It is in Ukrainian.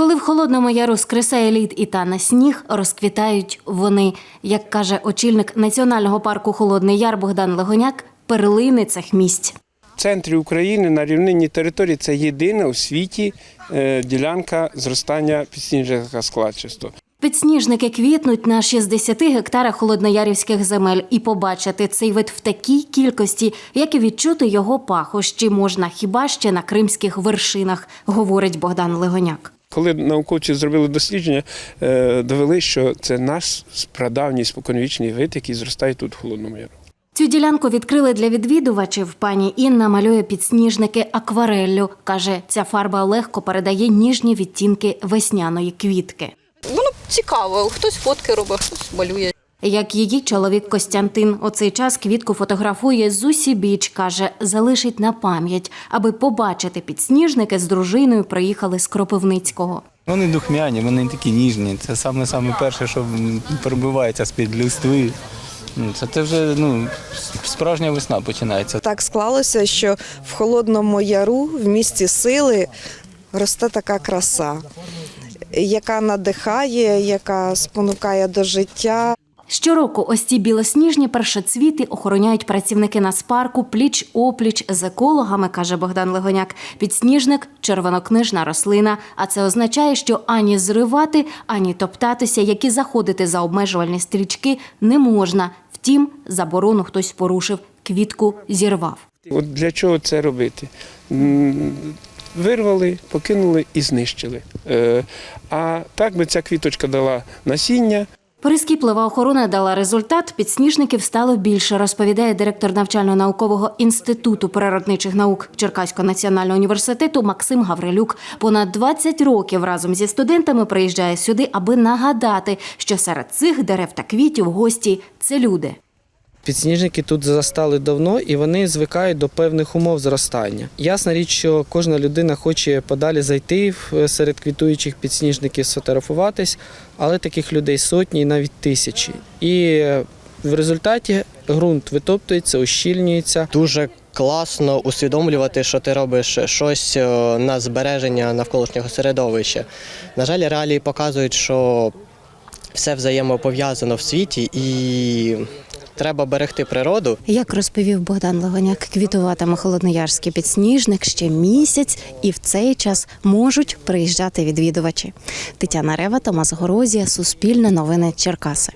Коли в холодному яру скресає лід і тане сніг, розквітають вони, як каже очільник національного парку Холодний Яр Богдан Легоняк, перлини цих місць. В центрі України на рівнинній території це єдина у світі е, ділянка зростання підсніжного складчасту. Підсніжники квітнуть на 60 гектарах холодноярівських земель, і побачити цей вид в такій кількості, як і відчути його пахощі, можна хіба ще на кримських вершинах, говорить Богдан Легоняк. Коли науковці зробили дослідження, е, довели, що це наш прадавній споконвічний вид, який зростає тут в холодному яру. Цю ділянку відкрили для відвідувачів. Пані Інна малює підсніжники аквареллю. Каже, ця фарба легко передає ніжні відтінки весняної квітки. Воно цікаво. Хтось фотки робить, хтось малює. Як її чоловік Костянтин у цей час квітку фотографує з усібіч, каже, залишить на пам'ять, аби побачити підсніжники з дружиною приїхали з Кропивницького. Вони духмяні, вони такі ніжні. Це саме саме перше, що пробивається з-під листви. Ну, Це, це вже ну, справжня весна починається. Так склалося, що в холодному яру в місті сили росте така краса, яка надихає, яка спонукає до життя. Щороку ось ці білосніжні першоцвіти охороняють працівники Нацпарку пліч-опліч з екологами, каже Богдан Легоняк. Підсніжник червонокнижна рослина. А це означає, що ані зривати, ані топтатися, як і заходити за обмежувальні стрічки не можна. Втім, заборону хтось порушив, квітку зірвав. От для чого це робити? Вирвали, покинули і знищили. Е, А так би ця квіточка дала насіння, Прискіплива охорона дала результат. Підсніжників стало більше, розповідає директор навчально-наукового інституту природничих наук Черкаського національного університету Максим Гаврилюк. Понад 20 років разом зі студентами приїжджає сюди, аби нагадати, що серед цих дерев та квітів гості це люди. Підсніжники тут зростали давно і вони звикають до певних умов зростання. Ясна річ, що кожна людина хоче подалі зайти серед квітуючих підсніжників, сфотографуватись, але таких людей сотні і навіть тисячі. І е, в результаті ґрунт витоптується, ущільнюється. Дуже класно усвідомлювати, що ти робиш щось е, на збереження навколишнього середовища. На жаль, реалії показують, що все взаємопов'язано в світі і треба берегти природу. Як розповів Богдан Легоняк, квітуватиме холодноярський підсніжник ще місяць, і в цей час можуть приїжджати відвідувачі. Тетяна Рева, Томас Горозія, Суспільне новини Черкаси.